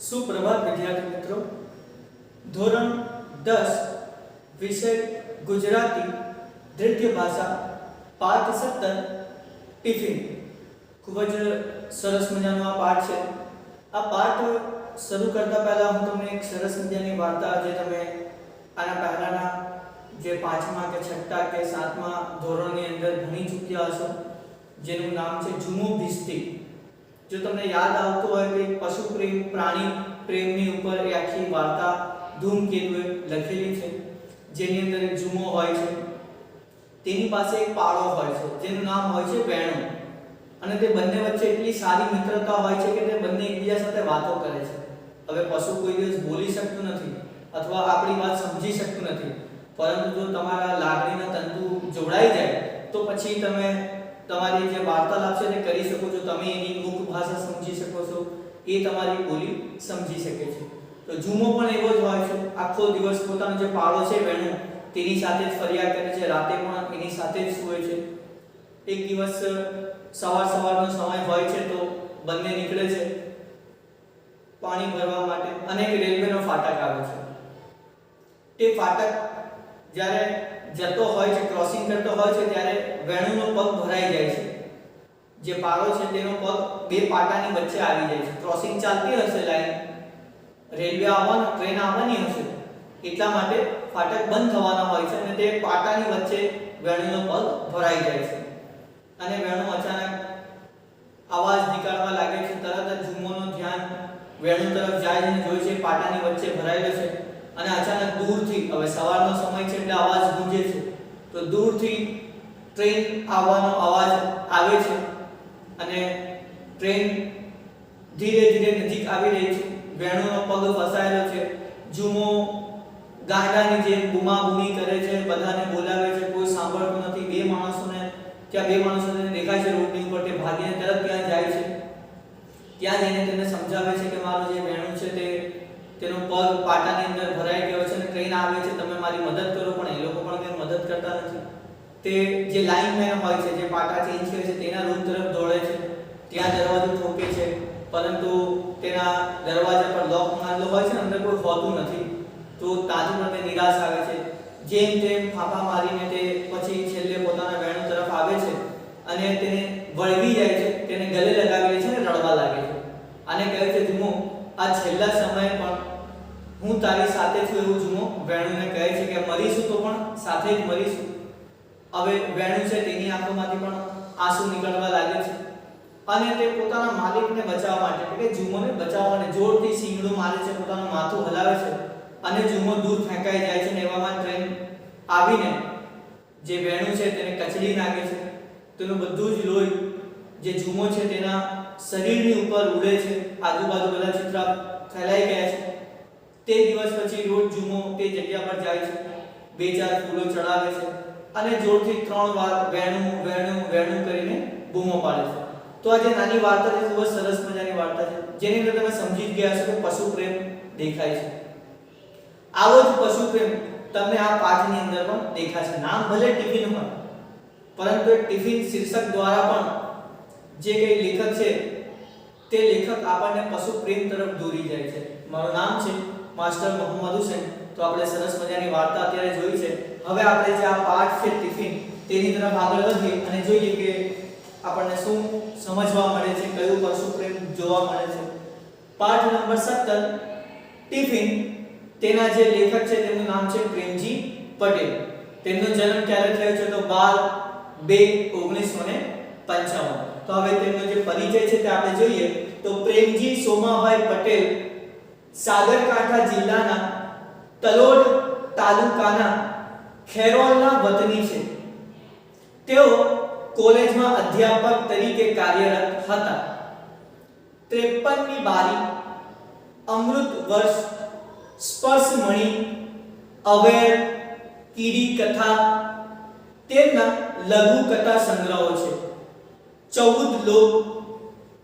સુપ્રભાત વિદ્યાર્થી મિત્રો, ધોરણ દસ, વિષય ગુજરાતી, દ્વિતીય ભાષા પાઠ સત્તર ટિફિન. ખૂબ જ સરસ મજાનો આ પાઠ છે. આ પાઠ શરૂ કરતા પહેલા હું તમને એક સરસ મજાની વાર્તા જે તમે આના પહેલાના જે પાંચમા કે છઠ્ઠા કે સાતમા ધોરણની અંદર ભણી ચૂક્યા હશો, જેનું નામ છે જુમો ભીસ્તી જો તમને યાદ આવતું હોય કે પશુ પ્રેમ, પ્રાણી પ્રેમની ઉપર એ આખી વાર્તા ધૂમકેતુએ લખેલી છે, જેની અંદર એક જુમો હોય છે, તેની પાસે એક પાળો હોય છે, જેનું નામ હોય છે વેણો. અને તે બંને વચ્ચે એટલી સારી મિત્રતા હોય છે કે તે બંને એકબીજા સાથે વાતો કરે છે. હવે પશુ કોઈ દિવસ બોલી શકતું નથી અથવા આપણી વાત સમજી શકતું નથી. પરંતુ જો તમારા લાગણીના તંતુ જોડાઈ જાય, તો પછી તમે તમારી જે વાર્તાલાપ છે તે કરી શકો છો, તમે એની મુખ ભાષા સમજી શકો છો, એ તમારી બોલી સમજી શકે છે. તો જુમો પણ એવો જ હોય છે, આખો દિવસ પોતાનો જે પાળો છે વેણુ, તેની સાથે જ ફરિયાદ કરે છે, રાતે પણ એની સાથે જ સૂવે છે. એક દિવસ સવાર સવારનો સમય હોય છે તો બંને નીકળે છે, પાણી ભરવા માટે. અને એક રેલવેનો ફાટક આવે છે. તે ફાટક જ્યારે જતો હોય છે ક્રોસિંગ કરતો હોય છે, ત્યારે વેણુનો પગ ભરાઈ જાય છે. જે પાળો છે, તેનો પગ બે પાટાની વચ્ચે આવી જાય છે. ક્રોસિંગ ચાલતી હશે લાઈન રેલવે આવવાનો ટ્રેન આવવાની હશે. એટલા માટે ફાટક બંધ થવાના હોય છે અને તે પાટાની વચ્ચે વેણુનો પગ ભરાઈ જાય છે. અને વેણુ અચાનક અવાજ નીકળવા લાગે છે, તરત જ ઝુમોનું ધ્યાન વેણુ તરફ જાય છે અને જોઈ છે પાટાની વચ્ચે ભરાયેલો છે. અને અચાનક દૂરથી, હવે સવારનો સમય છે એટલે અવાજ ગુંજે છે. તો દૂરથી ટ્રેન આવવાનો અવાજ આવે છે અને ટ્રેન ધીરે ધીરે નજીક આવી રહી છે. વેણોનો પગ ફસાયેલો છે. જુમો ગાંડાની જેમ બૂમાબૂમી કરે છે, બધાને બોલાવે છે. કોઈ સાંભળતું નથી. બે માણસોને, ત્યાં બે માણસોને દેખાય છે રોડની ઉપર તે ભાગીને, તરત ત્યાં જાય છે. ત્યાં જઈને તેને સમજાવે છે કે મારો જે વેણું છે તે, તેનો પગ પાટાની અંદર ભરાઈ ગયો છે અને ટ્રેન આવે છે તમે મારી મદદ કરો પણ એ લોકો પણ કંઈ મદદ કરતા નથી. તે જે લાઇનમેન હોય છે, જે પાટા ચેન્જ કરે છે, તેના રૂમ તરફ દોડે છે. ત્યાં દરવાજો ઠોકે છે, પરંતુ તેના દરવાજા પર લોક મારેલો હોય છે અંદર કોઈ હોતું નથી. તો તાજુ નિરાશ આવે છે. જેમ તેમ ફાંફા મારીને તે પછી છેલ્લે પોતાના વેણુ તરફ આવે છે અને તેને વળવી જાય છે, તેને ગલે લગાવી છે અને રડવા લાગે છે. આને કહે છે, જુમો, આ છેલ્લા સમયે પણ હું તારી સાથે છું એવું જુમો વેણુને કહે છે કે મરીશું તો પણ સાથે જ મરીશું. હવે વેણુ છે તેની આંખોમાંથી પણ આંસુ નીકળવા લાગે છે. અને તે પોતાના માલિકને બચાવવા માટે, એટલે કે જુમોને બચાવવા માટે જોરથી સિંગડો મારે છે, પોતાનું માથું હલાવે છે. અને જુમો દૂર ફેંકાઈ જાય છે ને એવામાં ટ્રેન આવીને જે વેણુ છે તેને કચડી નાખે છે. તેનું બધું જ લોહી જે જુમો છે તેના શરીરની ઉપર ઉડે છે. આજુબાજુ બધા ચિત્ર ફેલાઈ ગયા છે. તે દિવસ પછી રોજ જુમો તે જગ્યા પર જાય છે. બે ચાર ફૂલો ચડાવે છે અને જોરથી ત્રણ વાર વેણું વેણું વેણું કરીને બૂમો પાડે છે. તો આ જે નાની વાર્તા છે, ખૂબ જ સરસ મજાની વાર્તા છે. જેની અંદર તમે સમજી ગયા છો કે પશુ પ્રેમ દેખાય છે. આવો જ પશુ પ્રેમ તમને આ પાઠની અંદર પણ દેખાશે. નામ ભલે ટિફિન હોય, પરંતુ ટિફિન શીર્ષક દ્વારા પણ જે કઈ લેખક છે, તે લેખક આપણને પશુ પ્રેમ તરફ દોરી જાય છે. મારું નામ છે માસ્ટર મોહમ્મદ હુસેન. તો આપણે સરસ મજાની વાર્તા અત્યારે જોઈ છે. હવે આપણે જે આ પાઠ છે ટિફિન, તેની તરફ આગળ વધીએ અને જોઈએ કે આપણને શું સમજવા મળે છે, કયું પશુ પ્રેમ જોવા મળે છે. પાઠ નંબર 17 ટિફિન. તેના જે લેખક છે, તેમનું નામ છે પ્રેમજી પટેલ. તેમનો જન્મ ક્યારે થયો છે? તો 12 2 1955 તો હવે તેમનો જે પરિચય છે તે આપણે જોઈએ. તો પ્રેમજી સોમાભાઈ પટેલ સાગરકાંઠા જિલ્લાના તલોડ તાલુકાના ખેરોલના વતની છે. તેઓ કોલેજમાં અધ્યાપક તરીકે કાર્યરત હતા. 53ની બારી અમૃત વર્ષ સ્પર્શમણી અવેર, કીડી કથા, તેમના લઘુ કથા સંગ્રહો છે. ચૌદ લોક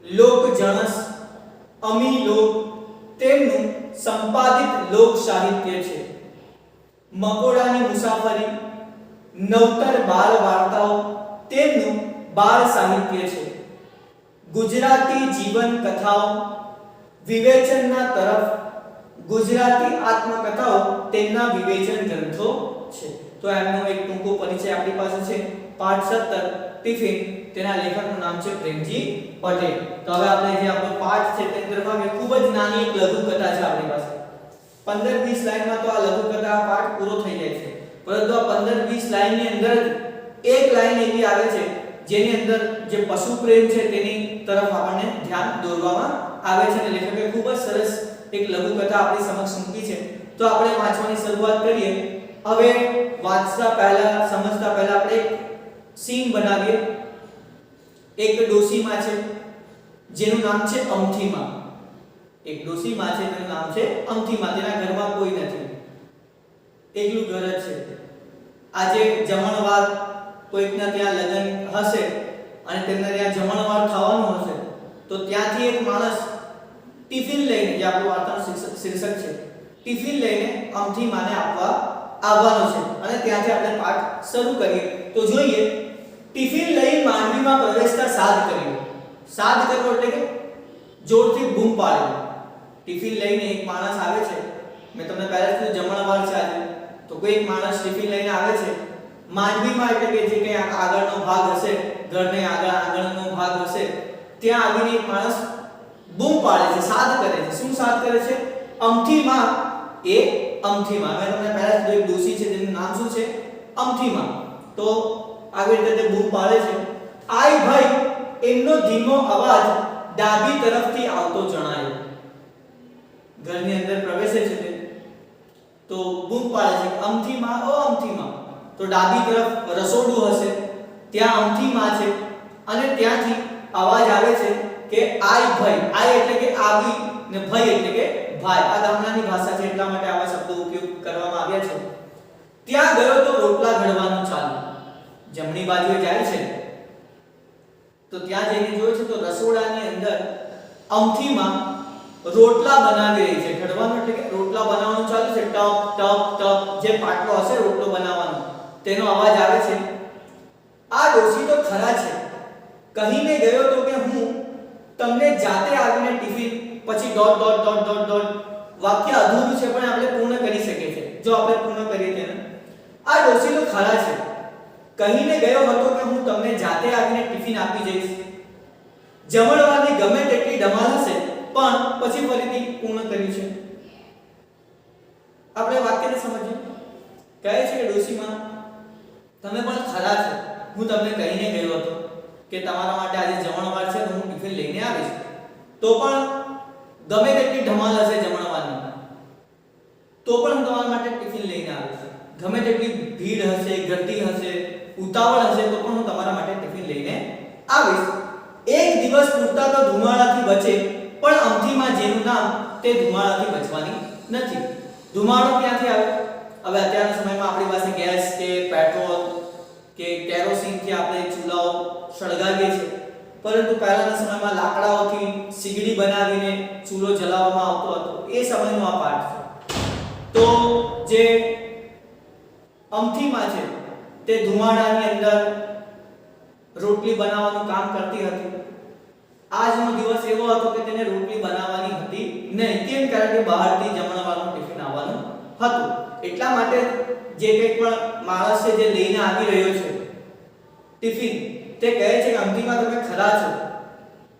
લોક જણસ અમી લોક તેમનું સંપાદિત લોક સાહિત્ય છે. મકોડાની મુસાફરી, નવતર બાળ વાર્તાઓ, તેમનું બાળ સાહિત્ય છે. ગુજરાતી જીવન કથાઓ, વિવેચનના તરફ, ગુજરાતી આત્મકથાઓ તેમના વિવેચન ગ્રંથો છે. તો એમનો એક ટૂંકો પરિચય આપણી પાસે છે. પાઠ 17 ટિફિન તેના લેખકનું નામ છે પ્રેમજી પટેલ. તો હવે આપણે જે આપણો પાઠ છે તે તરફ આવે ખૂબ જ નાની એક લઘુ કથા છે આપણી પાસે. 15 20 લાઈનમાં તો આ લઘુ કથા પાઠ પૂરો થઈ જાય છે. પરંતુ આ 15 20 લાઈનની અંદર એક લાઈન એવી આવે છે, જેની અંદર જે પશુ પ્રેમ છે તેની તરફ આપણને ધ્યાન દોરવામાં આવે છે. અને લેખકે ખૂબ જ સરસ એક લઘુ કથા આપણી સમક્ષ મૂકી છે. તો આપણે વાંચવાની શરૂઆત કરીએ. હવે વાંચતા પહેલા, સમજતા પહેલા આપણે સીન બનાવીએ. એક ડોસીમાં છે. જેનું નામ છે અમથીમાં એક ડોસીમાં છે, તેનું નામ છે અમથીમાં તેના ઘરમાં કોઈ નથી. એકલું ઘર જ છે. આજે જમણવાર કોઈકના ત્યાં લગ્ન હશે અને તેમને ત્યાં જમણવાર થવાનું હશે, તો ત્યાંથી એક માણસ ટિફિન લઈને, જે આપણું વાર્તાનું શીર્ષક છે, ટિફિન લઈને અમથી આપવા આવવાનો છે. અને ત્યાંથી આપણે પાઠ શરૂ કરીએ. તો જોઈએ ટિફિન લઈ માંડવીમાં પ્રવેશતા સાદ કર્યો. સાદ કરવો એટલે કે જોરથી બૂમ પાડ્યો. ટિફિન લઈને એક માણસ આવે છે. મેં તમને પહેલા કીધું જમણવાર છે આજે. તો કોઈ એક માણસ ટિફિન લઈને આવે છે. માંડવીમાં એટલે કે જે કંઈ આગળનો ભાગ હશે, ઘરને આગળ આંગણનો ભાગ હશે, ત્યાં આવીને એક માણસ બૂમ પાડે છે, સાદ કરે છે. શું સાદ કરે છે? અમથીમાં. એ અમથીમાં. મેં તમને પહેલા કીધું એક દોષી છે, તેનું નામ શું છે? અમથીમાં. તો આવી રીતે તે બૂમ પાડે છે. આય ભાઈ, એમનો ધીમો અવાજ ડાબી તરફથી આવતો જણાયો. ઘરની અંદર પ્રવેશે છે તે. તો બૂમ પાડે છે, અમથીમાં, ઓ અમથીમાં. તો ડાબી તરફ રસોડું હશે, ત્યાં અમથીમાં છે. અને ત્યાંથી અવાજ આવે છે કે આય ભાઈ આય એટલે કે આવી ને ભાઈ એટલે કે ભાઈ. આ ગામડાની ભાષા છે, એટલા માટે આવા શબ્દો ઉપયોગ કરવામાં આવ્યા છે. ત્યાં ગયો તો રોટલા ઘડવાનું ચાલુ. જમણી બાજુએ જાય છે, તો ત્યાં જઈને જોયું છે તો રસોડાની અંદર અમથીમાં રોટલા બનાવી રહી છે. ઘડવાનું એટલે કે રોટલા બનાવવાનું ચાલુ છે. ટપ ટપ ટપ, જે પાટલો હશે રોટલો બનાવવાનો. તેનો અવાજ આવે છે. આ ડોશી તો ખરા છે. કહીને ગયો તો કે હું તમને જાતે આવીને ટિફિન, પછી dot dot dot dot dot વાક્ય અધૂરું છે પણ આપણે પૂર્ણ કરી શકીએ છીએ. જો આપણે પૂર્ણ કરીએ તેને. આ ડોશી તો ખરા છે. કહીને ગયો હતો કે હું તમને જાતે આવીને ટિફિન આપી જઈશ. જમણવારની ગમે તેટલી ધમાલ હશે, પણ પછી ફરીથી પૂર્ણ કર્યું છે. આપણે વાક્યને સમજીએ. કહે છે કે ડોશીમાં, તમે પણ ખરા છે. હું તમને કહીને ગયો હતો કે તમારા માટે આજે જમણવાર છે, તો હું ટિફિન લઈને આવીશ. તો પણ ગમે તેટલી ધમાલ હશે જમણવારની, તો પણ હું તમારા માટે ટિફિન લઈને આવીશ. ગમે તેટલી ભીડ હશે, ગતિ હશે ઉતાવળ હશે તો પણ હું તમારા માટે ટિફિન લઈને આવીશ. એક દિવસ પૂરતા તો ધુમાડાથી બચે, પણ અમથીમાં જેનું નામ તે ધુમાડાથી બચવાની નથી. ધુમાડો ક્યાંથી આવે? હવે અત્યારના સમયમાં આપણી પાસે ગેસ કે પેટ્રોલ કે કેરોસીનથી આપણે ચૂલાઓ સળગાવીએ છીએ. પરંતુ પહેલાના સમયમાં લાકડાઓથી સીગડી બનાવીને ચૂલો જલાવવામાં આવતો હતો. એ સમયનો આ પાઠ છે. તો જે અમથીમાં છે તે ધુમાડાની અંદર રોટલી બનાવવાનું કામ કરતી હતી. આજનો દિવસ એવો હતો કે તેને રોટલી બનાવવાની હતી નહીં. કેમ? કારણ કે બહારથી જમણવાનું ટિફિન આવવાનું હતું. એટલા માટે જે કંઈ પણ માણસ છે જે લઈને આવી રહ્યો છે ટિફિન, તે કહે છે કે અમથીમાં તમે ખરા છો.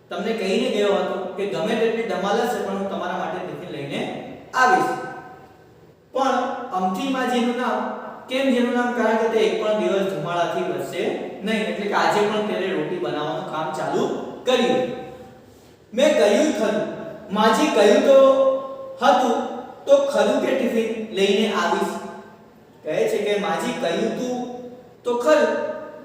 તમને કહીને ગયો હતો કે, ગમે તેટલી ધમાલ હશે, પણ હું તમારા માટે ટિફિન લઈને આવીશ. પણ અમથીમાં જેનું નામ કેમ જેનું નામ કારણ કે તે એક પણ દિવસ ધુમાડાથી બચશે નહીં, એટલે કે આજે પણ તેને રોટી બનાવવાનું કામ ચાલુ કર્યું. મેં કહ્યું ખરું. માજી કહ્યું તો હતું. તો ખરું કે ટિફિન લઈને આવીશ? કહે છે કે માજી કહ્યું તું તો ખરું.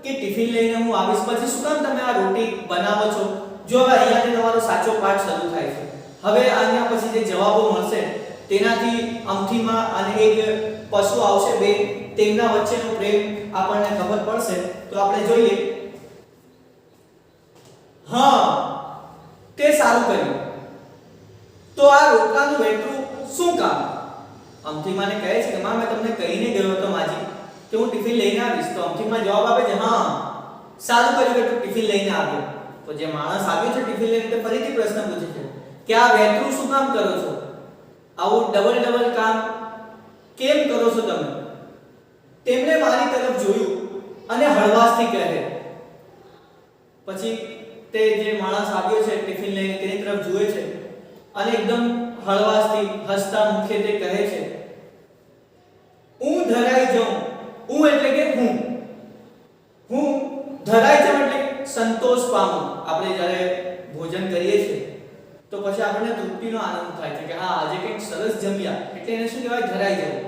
કે ટિફિન લઈને હું આવીશ? પછી શું કામ તમે આ રોટી બનાવો છો? જો હવે અહીંયાથી તમારો સાચો પાઠ શરૂ થાય છે. હવે અહીંયા પછી જે જવાબો મળશે, તેનાથી અમથીમાં અને એક પશુ આવશે, બે તેમના વચ્ચેનો પ્રેમ આપણને ખબર પડશે, તો આપણે જોઈએ. હા, તે સારું કર્યું. તો આ રોટલાનું વેટરું શું કામ? અમથીમાને કહે છે કે, માં, મેં તમને કહીને ગયો હતો માજી કે હું ટિફિન લઈને આવીશ. તો અમથીમાં જવાબ આપે છે, હા, સારું કર્યું કે તું ટિફિન લઈને આવ્યો. તો જે માણસ આવ્યો છે ટિફિન લઈને, તે ફરીથી પ્રશ્ન પૂછે છે, કે આ વેતરું શું કામ કરો છો? આવું ડબલ ડબલ કામ કેમ કરો છો તમે? તેમણે મારી તરફ જોયું અને હળવાશથી કહે, પછી તે જે માણસ આવ્યો છે ટિફિન લઈને તેની તરફ જુએ છે અને એકદમ હળવાશથી હસતા મુખે તે કહે છે, હું ધરાઈ જાઉં, હું એટલે કે હું. હું ધરાઈ જાઉં એટલે સંતોષ પામું. આપણે જ્યારે ભોજન કરીએ છીએ, તો પછી આપણને તૃપ્તિનો આનંદ થાય છે કે હા, આજે કંઈક સરસ જમ્યા. એટલે એને શું કહેવાય? ધરાઈ જવું.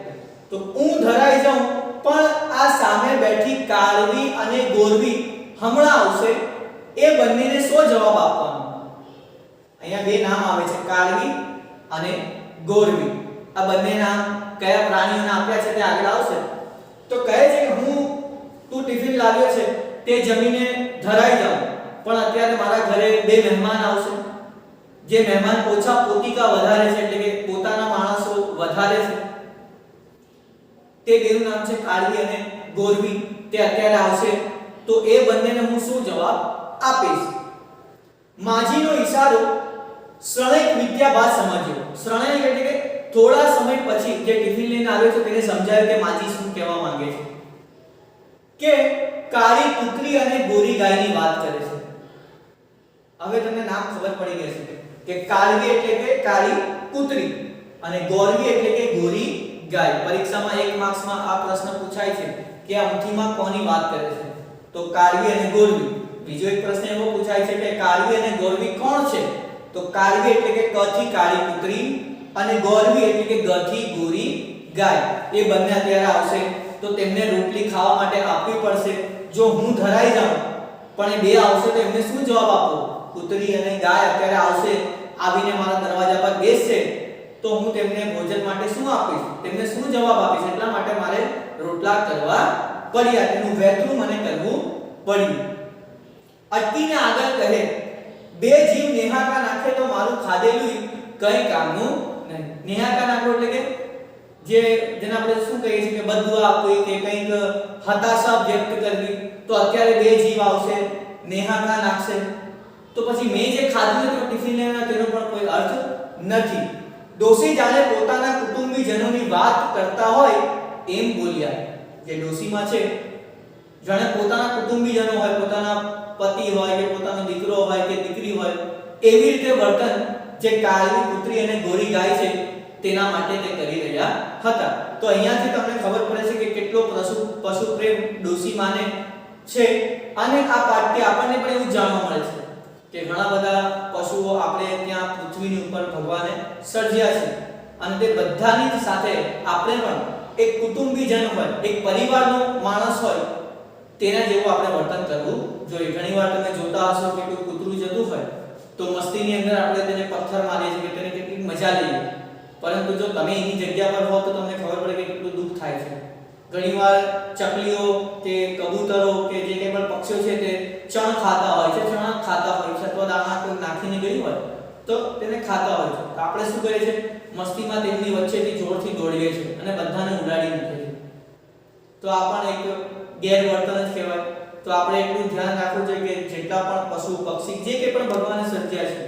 તો હું ધરાઈ જાઉં પણ આ સામે બેઠી કાળવી અને ગોરવી હમણાં આવશે, એ બંનેને શો જવાબ આપવાનો? અહીંયા બે નામ આવે છે, કાળવી અને ગોરવી. આ બંને નામ કયા પ્રાણીઓને આપ્યા છે તે આગળ આવશે. તો કહે છે કે હું તું ટિફિન લાવ્યો છે, તે જમીને ધરાઈ જાઉં, પણ અત્યારે મારા ઘરે બે મહેમાન આવશે. જે મહેમાન ઓછા પોતિકા વધારે છે, એટલે કે પોતાના માણસો વધારે છે. તે બેનું નામ છે કાળવી અને ગોરવી. તે અત્યારે આવશે. તો એ બંનેને હું શું જવાબ આપીશ? માજીનો ઈશારો વિદ્યા વિદ્યાભાસ સમજ્યો શ્રણેક એટલે કે થોડા સમય પછી જે ટિફિન લઈને આવ્યો છે તેને સમજાયું કે માજી શું કહેવા માંગે છે. કે કાળી કૂતરી અને ગોરી ગાયની વાત કરે છે. હવે તમને નામ ખબર પડી ગઈ છે કે કાળવી એટલે કે કાળી કૂતરી અને ગોરવી એટલે કે ગોરી ગાય. પરીક્ષામાં એક માર્ક્સમાં આ પ્રશ્ન પૂછાય છે કે આ કોની વાત કરે છે? તો કાળવી અને ગોરવી. બીજો એક પ્રશ્ન એવો પૂછાય છે કે કાળવી અને ગોરવી કોણ છે? તો કાળવી એટલે કે ક કાળી કૂતરી અને ગોરવી એટલે કે ગ થી ગોરી ગાય. એ બંને અત્યારે આવશે. તો તેમને રોટલી ખાવા માટે આપવી પડશે. જો હું ધરાઈ જાઉં, પણ એ બે આવશે તો એમને શું જવાબ આપો કૂતરી અને ગાય અત્યારે આવશે. આવીને મારા દરવાજા પર બેસશે. તો હું તેમને ભોજન માટે શું આપીશ? તેમને શું જવાબ આપીશ? એટલા માટે મારે રોટલા કરવા પડ્યા તેનું વહેતું મને કરવું પડ્યું. અટકીને આગળ કહે, બે જીવ નેહાકા નાખે તો મારું ખાધેલું કઈ કામનું નહીં. નેહાકા નાખો એટલે કે જે, જેને આપણે શું કહીએ છીએ કે બદદુઆ આપવી કે કંઈક હતાશા વ્યક્ત કરવી, તો અત્યારે બે જીવ આવશે, નેહાકા નાખશે. તો પછી મેં જે ખાધું હતું, ટિફિન લેવાના તેનો પણ કોઈ અર્થ નથી. ડોસી જાણે પોતાના કુટુંબીજનોની વાત કરતા હોય એમ બોલ્યા. જે ડોસીમાં છે, જાણે પોતાના કુટુંબીજનો હોય, પોતાના પતિ હોય કે પોતાનો દીકરો હોય કે દીકરી હોય, એવી રીતે વર્તન જે કાળની પુત્રી અને ગોરી ગાય છે, તેના માટે તે કરી રહ્યા હતા. તો અહીંયાથી તમને ખબર પડે છે કે કેટલો પશુ પશુ પ્રેમ ડોસી માને છે. અને આ પાઠથી આપણને પણ એવું જાણવા મળે છે. કે ઘણા બધા પશુઓ આપણે ત્યાં પૃથ્વીની ઉપર ભગવાને સર્જ્યા છે. અને તે બધાની સાથે આપણે પણ એક કુટુંબીજન હોય, એક પરિવારનો માણસ હોય, તેના જેવું આપણે વર્તન કરવું જોઈએ. ઘણીવાર તમે જોતા હશો કે કોઈ કૂતરું જતું હોય, તો મસ્તીની અંદર આપણે તેને પથ્થર મારીએ છીએ કે તેને કેટલી મજા લઈએ. પરંતુ જો તમે એની જગ્યા પર હો તો તમને ખબર પડે કે કેટલું દુઃખ થાય છે. ઘણીવાર ચકલીઓ કે કબૂતરો કે જે કંઈ પણ પક્ષીઓ છે તે ચણ ખાતા હોય છે, ચણા ખાતા હોય છે, અથવા દાણા કોઈ નાખીને ગયું હોય, તો તેને ખાતા હોય છે. તો આપણે શું કરીએ છીએ? મસ્તીમાં તેમની વચ્ચેથી જોરથી દોડીએ છીએ અને બધાને ઉડાડી મૂકીએ છીએ. તો આ પણ એક ગેરવર્તન જ કહેવાય. તો આપણે એટલું ધ્યાન રાખવું જોઈએ કે જેટલા પણ પશુ, પક્ષી, જે કંઈ પણ ભગવાને સર્જ્યા છે,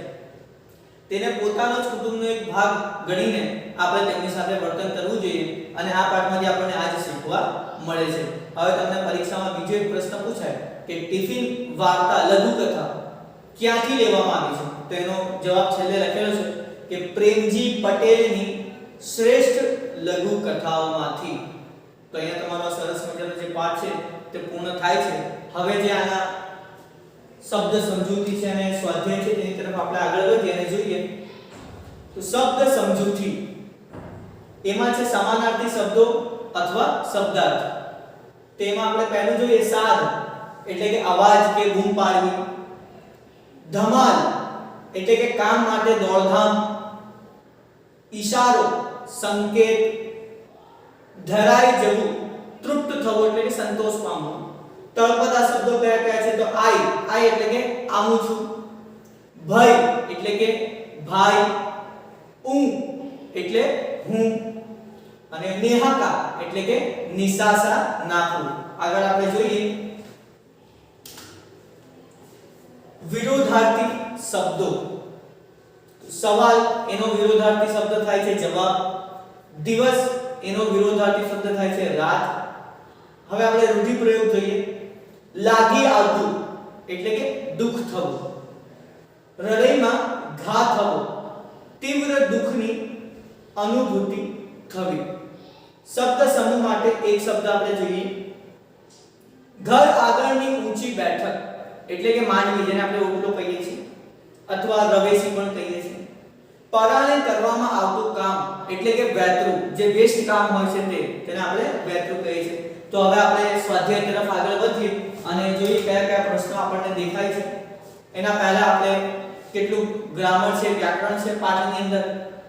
તેને પોતાનો જ કુટુંબનો એક ભાગ ગણીને આપણે તેમની સાથે વર્તન કરવું જોઈએ અને આ પાઠમાંથી આપણને આ જ શીખવા મળે છે. હવે તમને પરીક્ષામાં બીજો એક પ્રશ્ન પૂછાય. કે ટિફિન, વાર્તા, લઘુકથા ક્યાંથી લેવામાં આવી છે? તો એનો જવાબ છેલ્લે લખેલો છે કે પ્રેમજી પટેલની શ્રેષ્ઠ લઘુકથાઓમાંથી. તો અહીંયા તમારો સરસ મજાનો જે પાઠ છે તે પૂર્ણ થાય છે. હવે જે આના શબ્દ સમજૂતી છે અને સ્વાધ્યાય છે તેની તરફ આપણે આગળ વધીએ અને જોઈએ. તો શબ્દ સમજૂતી. એમાં છે સમાનાર્થી શબ્દો અથવા શબ્દાર્થ. તેમાં આપણે પહેલું જોઈએ સાદ. એટલે કે અવાજ કે બૂમ પાડવી, ધમાલ એટલે કે કામ માટે દોડધામ, ઈશારો, સંકેત, ધરાઈ જવું, તૃપ્ત થવું એટલે કે સંતોષ પામવું. તળપદા શબ્દો કયા કયા છે? તો આઈ આઈ એટલે કે આવું છું. ભય એટલે કે ભાઈ ઉં એટલે હું. અને નેહાકા એટલે કે નિશાસા નાખવું. આગળ આપણે જોઈએ વિરોધાર્થી શબ્દો. સવાલ એનો વિરોધાર્થી શબ્દ થાય છે જવાબ. દિવસ એનો વિરોધાર્થી શબ્દ થાય છે રાત. હવે આપણે રૂઢિપ્રયોગ જોઈએ. લાગી આવતું એટલે કે દુઃખ થવું. હૃદયમાં ઘા થવો. તીવ્ર દુઃખની અનુભૂતિ થવી. શબ્દ સમૂહ માટે એક શબ્દ આપણે જોઈએ. ઘર આગળની ઊંચી બેઠક. એટલે કે માંડવી જેને આપણે ઉપલો કહીએ છીએ, અથવા રવેશી પણ કહીએ છીએ. પરાણે કરવામાં આવતું કામ એટલે કે વેતરું, જે વેસ્ટ કામ હોય છે તે, તેને આપણે વેતરું કહીએ છીએ. તો હવે આપણે સ્વાધ્યાય તરફ આગળ વધીએ અને જોઈએ કયા કયા પ્રશ્નો આપણને દેખાય છે. એના પહેલા આપણે કેટલું ગ્રામર છે, વ્યાકરણ છે પાઠની અંદર,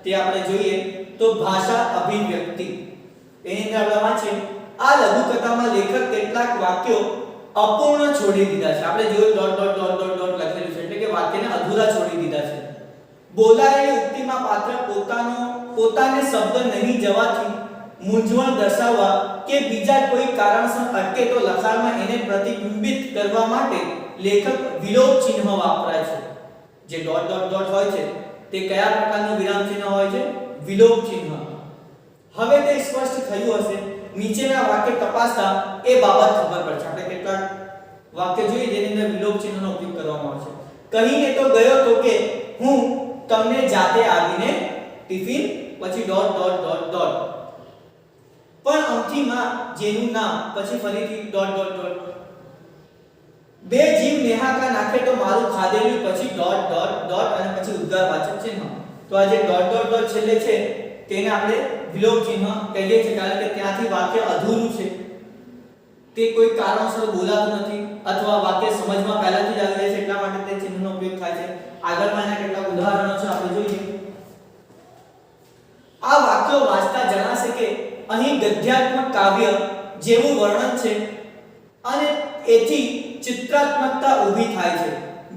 તે આપણે જોઈએ. તો ભાષા અભિવ્યક્તિ. એની અંદર આપણે વાંચીએ. આ લઘુકથામાં લેખક કેટલાક વાક્યો અપૂર્ણ છોડી દીધા છે. આપણે જોયું dot dot dot dot dot લખેલું છે એટલે કે વાક્યને અધૂરા છોડી દીધા છે. બોલાયેલી ઉક્તિમાં પાત્ર પોતાનો, પોતાને શબ્દ નહીં જવાથી મૂંઝવણ દર્શાવવા કે બીજા કોઈ કારણસર અટકે તો લખાણમાં એને પ્રતિબિંબિત કરવા માટે લેખક વિલોપ ચિહ્ન વાપરાય છે. જે ડોટ ડોટ ડોટ હોય છે, તે કયા પ્રકારનું વિરામ ચિહ્ન હોય છે? વિલોપ ચિહ્ન. હવે તે સ્પષ્ટ થયું હશે. નીચેના વાક્ય તપાસતા એ બાબત ખબર પડશે. આપણે કેટલાક વાક્ય જોઈએ જેની અંદર વિલોપ ચિહ્નનો ઉપયોગ કરવામાં આવે છે. કહીને તો ગયો તો કે હું તમને જાતે આવીને ટિફિન પછી ડોટ ડોટ ડોટ ડોટ પણ અંતિમમાં જેનું નામ પછી ફરીથી ડોટ ડોટ ડોટ બે જીવ નેહાકા નાખે તો મારું ખાધેલું પછી ડોટ ડોટ ડોટ અને પછી ઉદ્ગારવાચક ચિહ્ન. તો આ જે ડોટ ડોટ ડોટ છેલ્લે છે, તેને આપણે વિલોપ ચિહ્ન કહીએ છીએ, કારણ કે ત્યાંથી વાક્ય અધૂરું છે. તે કોઈ કારણસર બોલાતું નથી અથવા વાક્ય સમજમાં પહેલાથી જ આવી જાય છે એટલા માટે તે ચિહ્નનો ઉપયોગ થાય છે. આગળમાં એના કેટલાક ઉદાહરણો છે, આપણે જોઈએ. આ વાક્યો વાંચતા જણાશે કે અહીં ગદ્યાત્મક કાવ્ય જેવું વર્ણન છે અને એથી ચિત્રાત્મકતા ઊભી થાય છે.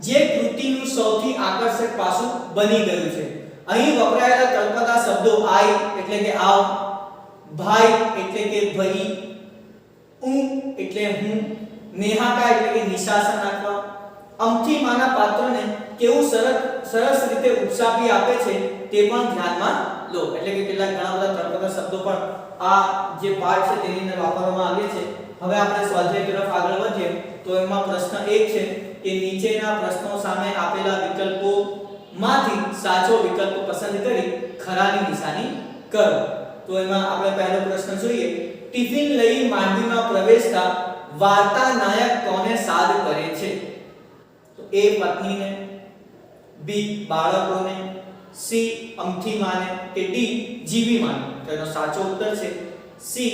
જે કૃતિનું સૌથી આકર્ષક પાસું બની ગયું છે. અહીં વપરાયેલા તળપદા શબ્દો આય એટલે કે આવ, ભાઈ એટલે કે ભઈ હું એટલે હું, નેહાકા એટલે કે નિશાસન રાખવા અમથી માના પાત્રને કેવું સરસ સરસ રીતે ઉપસાપી આપે છે તે પણ ધ્યાનમાં લો. એટલે કે કેટલા ઘણા બધા તળપદા શબ્દો પણ આ જે પાઠ છે તેની અંદર વાપરવામાં આવે છે. હવે આપણે સ્વાધ્યાય તરફ આગળ વધીએ, તો એમાં પ્રશ્ન એક છે કે નીચેના પ્રશ્નો સામે આપેલા વિકલ્પો માંથી સાચો વિકલ્પ પસંદ કરી ખરાની નિશાની કરો. તો એમાં આપણે પહેલો પ્રશ્ન જોઈએ. ટિફિન લઈ માંડવીમાં પ્રવેશતા વાર્તા નાયક કોને સાદ કરે છે? તો એ પત્નીને, બી બાળકોને, સી અમથી માને કે ડી જીવી માને સાચો ઉત્તર છે સી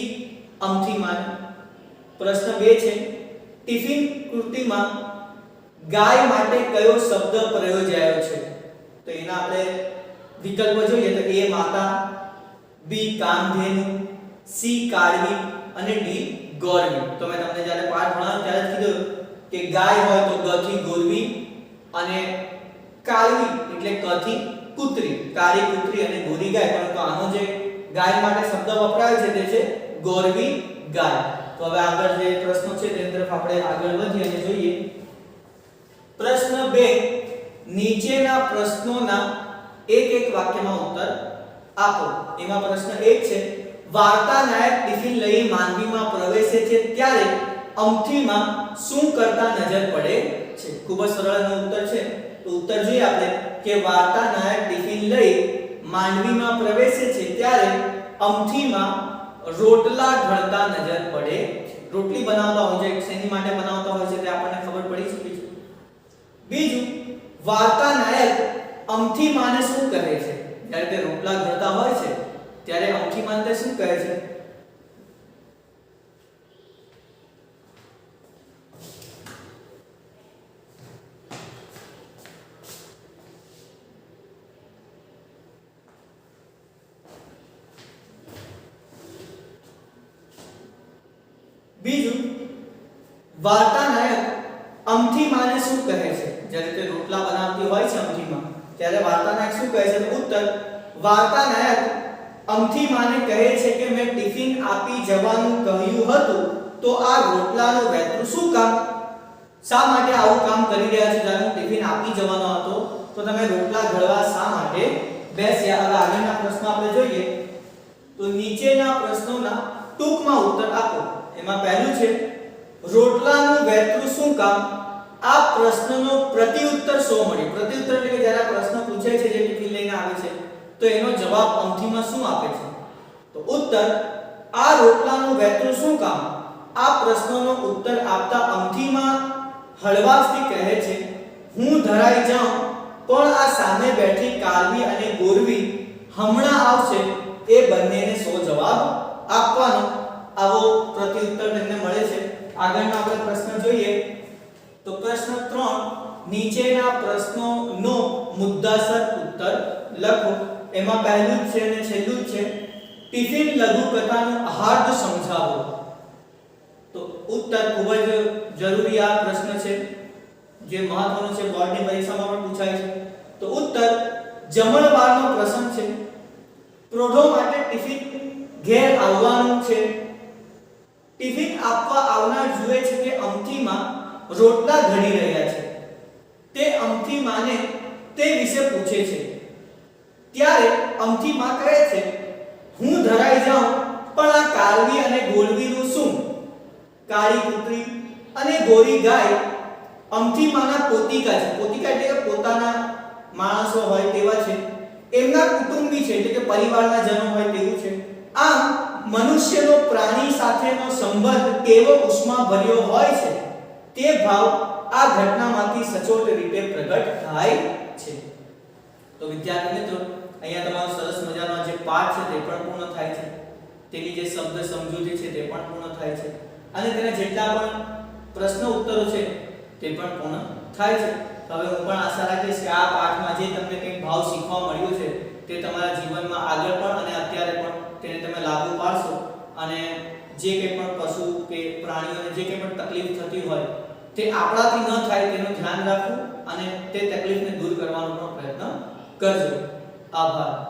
અમથી માને પ્રશ્ન બે છે, ટિફિન કૃતિમાં ગાય માટે કયો શબ્દ પ્રયોજાયો છે? તો એના આપણે વિકલ્પો જોઈએ તો એ માતા, બી કામધેનુ સી કાળવી અને ડી ગોરવી તો મેં તમને જ્યારે પાઠ ભણાવ્યો ત્યારે કીધું કે ગાય હોય તો ગ થી ગોરવી અને કાળવી એટલે ક થી કૂતરી. કાળી કૂતરી અને ગોરી ગાય. પરંતુ આનો જે ગાય માટે શબ્દ વપરાય છે તે છે ગોરવી ગાય. તો હવે આગળ જે પ્રશ્નો છે તેની તરફ આપણે આગળ વધીએ અને જોઈએ. પ્રશ્ન 2 નીચેના પ્રશ્નોના એક એક વાક્યમાં ઉત્તર આપો. એમાં પ્રશ્ન 1 છે વાર્તા નાયક ટિફિન લઈ માંદવીમાં પ્રવેશે છે ત્યારે અમથીમાં શું કરતા નજર પડે છે? ખૂબ જ સરળ એનો ઉત્તર છે. તો ઉત્તર જોઈએ આપણે કે વાર્તાલાયક ટિફિન લઈ માંડવીમાં પ્રવેશે છે ત્યારે અમથીમાં રોટલા ઢળતા નજર પડે રોટલી બનાવતા હોય છે શેની માટે બનાવતા હોય છે તે આપણને ખબર પડી ચૂકી છે. બીજું વાર્તાનાયક અંગઠીમાંને શું કહે છે? જ્યારે તે રોટલા ઢળતા હોય છે ત્યારે અમથી માન તે શું કહે છે? બીજું વાર્તા નાયક અમથી માને શું કહે છે? જ્યારે તે રોટલા બનાવતી હોય છે અમથીમાં, ત્યારે વાર્તા નાયક શું કહે છે? તો ઉત્તર વાર્તા નાયક અમથી માને કહે છે કે મેં ટિફિન આપી જવાનું કહ્યું હતું, તો આ રોટલાનો વહેતું શું કામ? શા માટે આવું કામ કરી રહ્યા છે? જ્યારે ટિફિન આપી જવાનો હતો, તો તમે રોટલા ઘડવા શા માટે બેસ્યા? હવે આગળના પ્રશ્નો આપણે જોઈએ. તો નીચેના પ્રશ્નોના ટૂંકમાં ઉત્તર આપો. એમાં પહેલું છે, રોટલાનું વેતરું શું કામ? આ પ્રશ્નનો પ્રતિઉત્તર શું મળ્યો પ્રતિઉત્તર એટલે કે જ્યારે પ્રશ્ન પૂછે છે, જે ટિફિન લઈને આવે છે તો એનો જવાબ અમથીમાં શું આપે છે? તો ઉત્તર, આ રોટલાનું વહેતું શું કામ? આ પ્રશ્નનો ઉત્તર આપતા અમથીમાં હળવાશથી કહે છે, હું ધરાઈ જાઉં, પણ આ સામે બેઠી કાલવી અને ગોરવી હમણાં આવશે, એ બંનેને સો જવાબ આપવાનો આવો પ્રત્યુત્તર તેમને મળે છે. આગળનો આપણે પ્રશ્ન જોઈએ. તો પ્રશ્ન 3 નીચેના પ્રશ્નોનો મુદ્દાસર ઉત્તર લખો. એમાં પહેલું છે અને છેલ્લું છે, ટિફિન લઘુ લઘુકથાનું હાર્દ સમજાવો. તો ઉત્તર ખૂબ જ જરૂરી આ પ્રશ્ન છે, જે મહત્વનો છે, બોર્ડની પરીક્ષામાં પણ પૂછાય છે. તો ઉત્તર જમણવારનો પ્રસંગ છે. પ્રોઢો માટે ટિફિન ઘેર આવવાનું છે. ટિફિન આપવા આવનાર જુએ છે કે અમથીમાં રોટલા ઘડી રહ્યા છે. તે અમથી માને તે વિશે પૂછે છે. ત્યારે અમથી માં કહે છે, હું ધરાઈ જાઉં, પણ આ કાળવી અને ગોળવીનું શું? કાળી કૂતરી અને ગોરી ગાય અમથી માના પોતિકા છે. પોતિકા એટલે કે પોતાના માણસો હોય તેવા છે. એમના કુટુંબી છે, એટલે કે પરિવારના જનો હોય તેવું છે. આમ મનુષ્યનો પ્રાણી સાથેનો સંબંધ કેવો ઉષ્માભર્યો હોય છે, તે ભાવ આ ઘટનામાંથી સચોટ રીતે પ્રગટ થાય છે. તો વિદ્યાર્થી મિત્રો અહીંયા તમારો સરસ મજાનો જે પાઠ છે તે પણ પૂર્ણ થાય છે. તેની જે શબ્દ સમજૂતી છે તે પણ પૂર્ણ થાય છે. અને તેના જેટલા પણ પ્રશ્ન ઉત્તરો છે તે પણ પૂર્ણ થાય છે. હવે હું પણ આશા રાખીશ કે આ પાઠમાં જે તમને કંઈક ભાવ શીખવા મળ્યો છે તે તમારા જીવનમાં આગળ પણ અને અત્યારે પણ તેને તમે લાગુ પાડશો. અને જે કંઈ પણ પશુ કે પ્રાણીઓને જે કંઈ પણ તકલીફ થતી હોય તે આપણાથી ન થાય તેનું ધ્યાન રાખવું અને તે તકલીફને દૂર કરવાનો પણ પ્રયત્ન કરજો. આભાર.